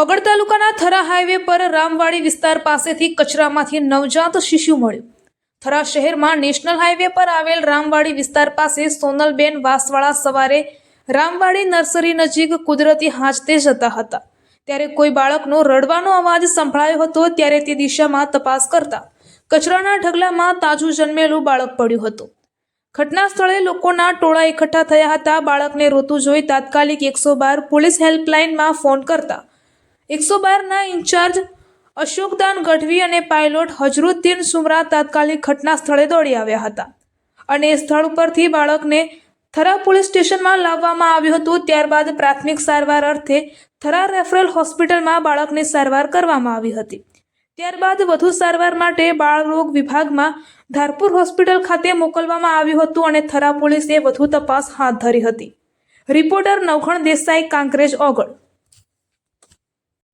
ઓગળ તાલુકાના થરા હાઈવે પર રામવાડી વિસ્તાર પાસેથી કચરામાંથી નવજાત શિશુ મળ્યું. થરા શહેરમાં નેશનલ હાઈવે પર આવેલ રામવાડી વિસ્તાર પાસે સોનલબેન વાસવાળા સવારે રામવાડી નર્સરી નજીક કુદરતી હાંચતે જતા હતા. ત્યારે કોઈ બાળકનો રડવાનો અવાજ સંભળાયો હતો ત્યારે તે દિશામાં તપાસ કરતા કચરાના ઢગલામાં તાજું જન્મેલું બાળક પડ્યું હતું. ઘટના સ્થળે લોકોના ટોળા એકઠા થયા હતા. બાળકને રોતું જોઈ તાત્કાલિક એકસો બાર પોલીસ હેલ્પલાઇનમાં ફોન કરતા એકસો બારના ઇન્ચાર્જ અશોકદાન ગઢવી અને પાયલોટ હજરુદ્દીન સુમરા તાત્કાલિક ઘટના સ્થળે દોડી આવ્યા હતા. અને સ્થળ ઉપરથી બાળકને થરા પોલીસ સ્ટેશનમાં લાવવામાં આવ્યું હતું. ત્યારબાદ પ્રાથમિક સારવાર અર્થે થરા રેફરલ હોસ્પિટલમાં બાળકની સારવાર કરવામાં આવી હતી. ત્યારબાદ વધુ સારવાર માટે બાળરોગ વિભાગમાં ધારપુર હોસ્પિટલ ખાતે મોકલવામાં આવ્યું હતું અને થરા પોલીસે વધુ તપાસ હાથ ધરી હતી. રિપોર્ટર નવખણ દેસાઈ, કાંકરેજ ઓગળ